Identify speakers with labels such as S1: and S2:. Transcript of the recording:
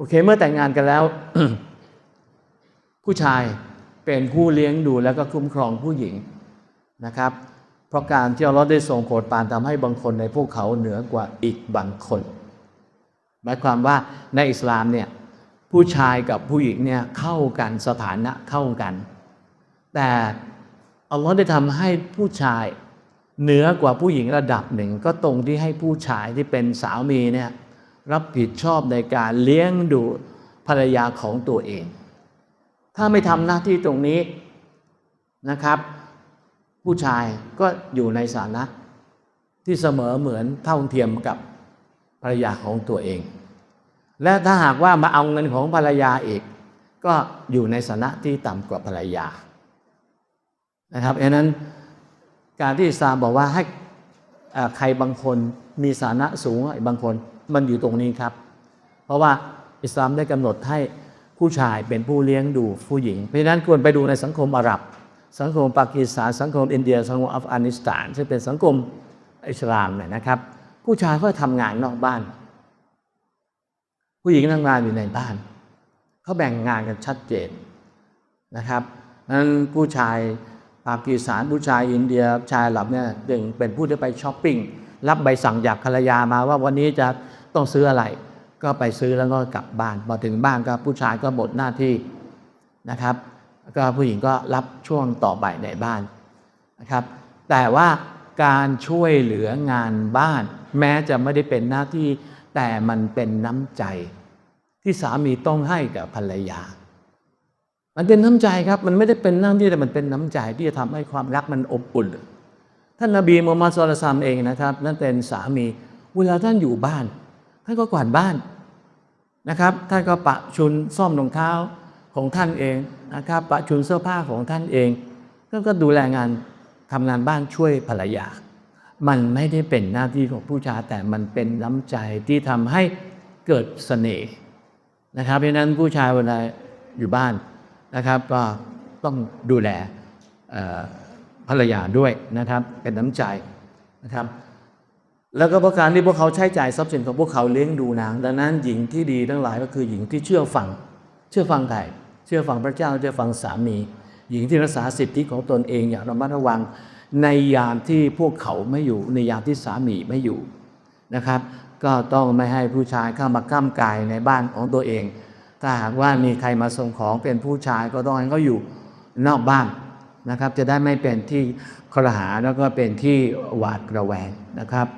S1: โอเค เมื่อแต่งงานกันแล้ว ผู้ชายเป็นผู้เลี้ยงดูแล้วก็คุ้มครองผู้หญิงนะครับ เพราะการที่อัลลอฮ์ได้ทรงโปรดปานทำให้บางคนในพวกเขาเหนือกว่าอีกบางคน หมายความว่าในอิสลามเนี่ยผู้ชายกับผู้หญิงเนี่ยเข้ากันสถานะเข้ากัน แต่อัลลอฮ์ได้ทำให้ผู้ชายเหนือกว่าผู้หญิงระดับหนึ่งก็ตรงที่ให้ผู้ชายที่เป็นสามีเนี่ย รับผิดชอบในการเลี้ยงดูภรรยาของตัวเอง ถ้าไม่ทำหน้าที่ตรงนี้นะครับ ผู้ชายก็อยู่ในฐานะที่เสมอเหมือนเท่าเทียมกับภรรยาของตัวเอง และถ้าหากว่ามาเอาเงินของภรรยาอีก ก็อยู่ในฐานะที่ต่ำกว่าภรรยานะครับเพรานั้นการที่อิสลามบอกว่าให้ใครบางคนมีฐานะสูงบางคน มันอยู่ตรงนี้ครับ เพราะว่าอิสลามได้กำหนดให้ผู้ชายเป็นผู้เลี้ยงดูผู้หญิง เพราะฉะนั้นควรไปดูในสังคมอาหรับ สังคมปากีสถานสังคมอินเดีย สังคมอัฟกานิสถานซึ่งเป็นสังคมอิสลามเนี่ยนะครับ ผู้ชายก็ทำงานนอกบ้าน ผู้หญิงทำงานอยู่ในบ้านเขาแบ่งงานกันชัดเจนนะครับนั้นผู้ชายปากีสถานผู้ชายอินเดียชายอาหลับเนี่ยดึงเป็นผู้ที่ไปช้อปปิ้งรับใบสั่งจากภรรยามาว่าวันนี้จะ ต้องซื้ออะไร ก็ไปซื้อแล้วก็กลับบ้านพอถึงบ้านก็ผู้ชายก็หมดหน้าที่นะครับ ก็ผู้หญิงก็รับช่วงต่อไปในบ้านนะครับ แต่ว่าการช่วยเหลืองานบ้าน แม้จะไม่ได้เป็นหน้าที่แต่มันเป็นน้ำใจ ที่สามีต้องให้กับภรรยา มันเป็นน้ำใจครับ มันไม่ได้เป็นหน้าที่แต่มันเป็นน้ำใจที่จะทำให้ความรักมันอบอุ่น ท่านนบีมูฮัมมัดสุลตัลซัมเองนะครับนั่นเป็นสามี เวลาท่านอยู่บ้าน ท่านก็กวาดบ้านนะครับ ท่านก็ปะชุนซ่อมรองเท้าของท่านเองนะครับปะชุนเสื้อผ้าของท่านเองท่านก็ดูแลงานทำงานบ้านช่วยภรรยา มันไม่ได้เป็นหน้าที่ของผู้ชายแต่มันเป็นน้ำใจที่ทำให้เกิดเสน่ห์นะครับเพราะนั้นผู้ชายเวลาอยู่บ้านนะครับ ก็ต้องดูแลภรรยาด้วยนะครับ เป็นน้ำใจนะครับ แล้วก็ประการที่พวกเขาใช้จ่ายทรัพย์สินของพวกเขาเลี้ยงดูนาง ดังนั้นหญิงที่ดีทั้งหลายก็คือหญิงที่เชื่อฟัง เชื่อฟังใครเชื่อฟังพระเจ้าเชื่อฟังสามี หญิงที่รักษาสิทธิของตนเองอย่างระมัดระวัง ในยามที่พวกเขาไม่อยู่ในยามที่สามีไม่อยู่นะครับ ก็ต้องไม่ให้ผู้ชายเข้ามาก้ามกายในบ้านของตัวเอง ถ้าหากว่ามีใครมาส่งของเป็นผู้ชายก็ต้องให้เขาอยู่นอกบ้านนะครับ จะได้ไม่เป็นที่ครหาแล้วก็เป็นที่หวาดระแวงนะครับ